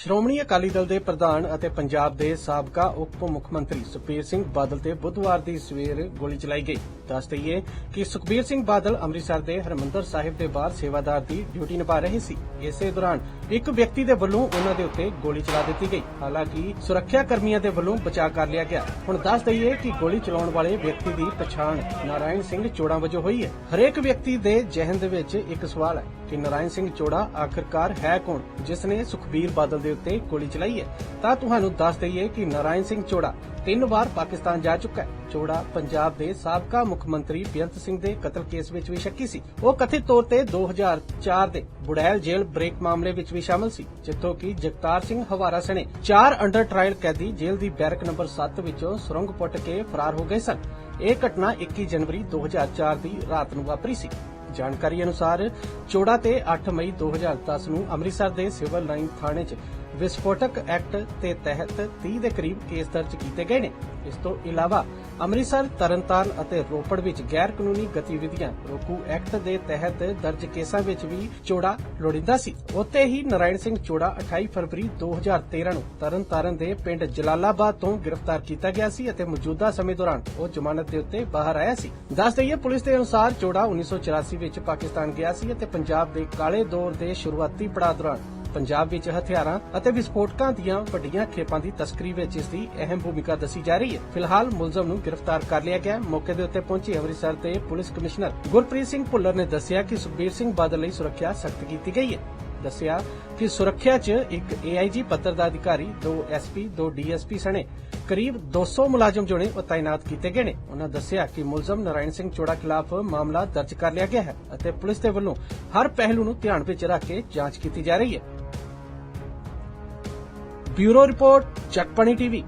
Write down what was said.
ਸ਼੍ਰੋਮਣੀ ਅਕਾਲੀ ਦਲ ਦੇ ਪ੍ਰਧਾਨ ਅਤੇ ਪੰਜਾਬ ਦੇ ਸਾਬਕਾ ਉਪ ਮੁੱਖ ਮੰਤਰੀ ਸੁਖਬੀਰ ਸਿੰਘ ਬਾਦਲ ਤੇ ਬੁੱਧਵਾਰ ਦੀ ਸਵੇਰ ਗੋਲੀ ਚਲਾਈ ਗਈ। ਦੱਸ ਦਈਏ ਕਿ ਸੁਖਬੀਰ ਸਿੰਘ ਬਾਦਲ ਅੰਮ੍ਰਿਤਸਰ ਦੇ ਹਰਮੰਦਰ ਸਾਹਿਬ ਦੇ ਬਾਹਰ ਸੇਵਾਦਾਰ ਦੀ ਡਿਊਟੀ ਨਿਭਾ ਰਹੇ ਸੀ। ਇਸੇ ਦੌਰਾਨ ਇੱਕ ਵਿਅਕਤੀ ਦੇ ਵੱਲੋਂ ਉਹਨਾਂ ਦੇ ਉੱਤੇ ਗੋਲੀ ਚਲਾ ਦਿੱਤੀ ਗਈ। ਹਾਲਾਂਕਿ ਸੁਰੱਖਿਆ ਕਰਮੀਆਂ ਦੇ ਵੱਲੋਂ ਬਚਾਅ ਕਰ ਲਿਆ ਗਿਆ। ਹੁਣ ਦੱਸ ਦਈਏ ਕਿ ਗੋਲੀ ਚਲਾਉਣ ਵਾਲੇ ਵਿਅਕਤੀ ਦੀ ਪਛਾਣ ਨਾਰਾਇਣ ਸਿੰਘ ਚੋੜਾ ਵਜੋਂ ਹੋਈ ਹੈ। ਹਰੇਕ ਵਿਅਕਤੀ ਦੇ ਜ਼ਿਹਨ ਦੇ ਵਿੱਚ ਇੱਕ ਸਵਾਲ ਹੈ। ਕਿ ਨਾਰਾਇਣ ਸਿੰਘ ਚੋੜਾ ਆਖਰਕਾਰ ਹੈ ਕੌਣ, ਜਿਸ ਨੇ ਸੁਖਬੀਰ ਬਾਦਲ ਦੇ ਉੱਤੇ ਗੋਲੀ ਚਲਾਈ ਹੈ? ਤਾਂ ਤੁਹਾਨੂੰ ਦੱਸ ਦਈਏ ਕਿ ਨਾਰਾਇਣ ਸਿੰਘ ਚੋੜਾ ਤਿੰਨ ਵਾਰ ਪਾਕਿਸਤਾਨ ਜਾ ਚੁੱਕਾ ਹੈ। ਚੋੜਾ ਪੰਜਾਬ ਦੇ ਸਾਬਕਾ ਮੁੱਖ ਮੰਤਰੀ ਬੇਅੰਤ ਸਿੰਘ ਦੇ ਕਤਲ ਕੇਸ ਵਿੱਚ ਵੀ ਸ਼ੱਕੀ ਸੀ। ਉਹ ਕਥਿਤ ਤੌਰ ਤੇ 2004 ਦੇ ਬੁੜੈਲ ਜੇਲ੍ਹ ਬ੍ਰੇਕ ਮਾਮਲੇ ਵਿੱਚ ਵੀ ਸ਼ਾਮਲ ਸੀ, ਜਿੱਥੋਂ ਕਿ ਜਗਤਾਰ ਸਿੰਘ ਹਵਾਰਾ ਸਣੇ ਚਾਰ ਅੰਡਰ ਟ੍ਰਾਇਲ ਕੈਦੀ ਜੇਲ੍ਹ ਦੀ ਬੈਰਕ ਨੰਬਰ 7 ਵਿੱਚੋਂ ਸੁਰੰਗ ਪੁੱਟ ਕੇ ਫਰਾਰ ਹੋ ਗਏ ਸਨ। ਇਹ ਘਟਨਾ 21 ਜਨਵਰੀ 2004 ਦੀ ਰਾਤ ਨੂੰ ਵਾਪਰੀ ਸੀ। ਜਾਣਕਾਰੀ ਅਨੁਸਾਰ ਚੋੜਾ ਤੇ 8 ਮਈ 2010 ਨੂੰ ਅੰਮ੍ਰਿਤਸਰ ਦੇ ਸਿਵਲ ਲਾਈਨ ਥਾਣੇ 'ਚ ਵਿਸਫੋਟਕ ਐਕਟ ਦੇ ਤਹਿਤ 30 ਦੇ ਕਰੀਬ ਕੇਸ ਦਰਜ ਕੀਤੇ ਗਏ ਨੇ। ਇਸ ਤੋਂ ਇਲਾਵਾ ਅੰਮ੍ਰਿਤਸਰ, ਤਰਨਤਾਰਨ ਅਤੇ ਰੋਪੜ ਵਿੱਚ ਗੈਰ ਕਾਨੂੰਨੀ ਗਤੀਵਿਧੀਆਂ ਰੋਕੂ ਐਕਟ ਦੇ ਤਹਿਤ ਦਰਜ ਕੇਸਾਂ ਵਿੱਚ ਵੀ ਚੋੜਾ ਲੋੜੀਂਦਾ ਸੀ। ਉੱਥੇ ਹੀ ਨਾਰਾਇਣ ਸਿੰਘ ਚੋੜਾ 28 ਫਰਵਰੀ 2013 ਨੂੰ ਤਰਨਤਾਰਨ ਦੇ ਪਿੰਡ ਜਲਾਲਾਬਾਦ ਤੋਂ ਗ੍ਰਿਫਤਾਰ ਕੀਤਾ ਗਿਆ ਸੀ ਅਤੇ ਮੌਜੂਦਾ ਸਮੇਂ ਦੌਰਾਨ ਉਹ ਜ਼ਮਾਨਤ ਦੇ ਉੱਤੇ ਬਾਹਰ ਆਇਆ ਸੀ। ਦੱਸ ਦਈਏ, ਪੁਲਿਸ ਦੇ ਅਨੁਸਾਰ ਚੋੜਾ 1984 ਵਿੱਚ ਪਾਕਿਸਤਾਨ ਗਿਆ ਸੀ ਅਤੇ ਪੰਜਾਬ ਦੇ ਕਾਲੇ ਦੌਰ ਦੇ ਸ਼ੁਰੂਆਤੀ ਪੜਾਅ ਦੌਰਾਨ ਪੰਜਾਬ ਵਿੱਚ ਹਥਿਆਰਾਂ ਅਤੇ ਵਿਸਫੋਟਕਾਂ ਦੀਆਂ ਵੱਡੀਆਂ ਖੇਪਾਂ ਦੀ ਤਸਕਰੀ ਵਿੱਚ ਇਸ ਦੀ ਅਹਿਮ ਭੂਮਿਕਾ ਦੱਸੀ ਜਾ ਰਹੀ ਹੈ। ਫਿਲਹਾਲ ਮੁਲਜ਼ਮ ਨੂੰ ਗ੍ਰਿਫਤਾਰ ਕਰ ਲਿਆ ਗਿਆ ਮੌਕੇ ਦੇ ਉੱਤੇ ਪਹੁੰਚੇ ਅੰਮ੍ਰਿਤਸਰ ਦੇ ਪੁਲਿਸ ਕਮਿਸ਼ਨਰ ਗੁਰਪ੍ਰੀਤ ਸਿੰਘ ਭੁੱਲਰ ਨੇ ਦੱਸਿਆ ਕਿ ਸੁਖਬੀਰ ਸਿੰਘ ਬਾਦਲ ਲਈ ਸੁਰੱਖਿਆ ਸਖਤ ਕੀਤੀ ਗਈ ਹੈ। ਦੱਸਿਆ ਕਿ ਸੁਰੱਖਿਆ 'ਚ ਇੱਕ AIG ਪੱਤਰ ਦਾ ਅਧਿਕਾਰੀ, ਦੋ SP ਦੋ DSP ਸਣੇ ਕਰੀਬ 200 ਮੁਲਾਜ਼ਮ ਜੁੜੇ ਉਹ ਤਾਇਨਾਤ ਕੀਤੇ ਗਏ ਨੇ। ਉਹਨਾਂ ਦੱਸਿਆ ਕਿ ਮੁਲਜ਼ਮ ਨਾਰਾਇਣ ਸਿੰਘ ਚੋੜਾ ਖਿਲਾਫ ਮਾਮਲਾ ਦਰਜ ਕਰ ਲਿਆ ਗਿਆ ਹੈ ਅਤੇ ਪੁਲਿਸ ਦੇ ਵੱਲੋਂ ਹਰ ਪਹਿਲੂ ਨੂੰ ਧਿਆਨ ਵਿੱਚ ਰੱਖ ਕੇ ਜਾਂਚ ਕੀਤੀ ਜਾ ਰਹੀ ਹੈ। ਬਿਊਰੋ ਰਿਪੋਰਟ ਚੱਕਪਣੀ ਟੀਵੀ।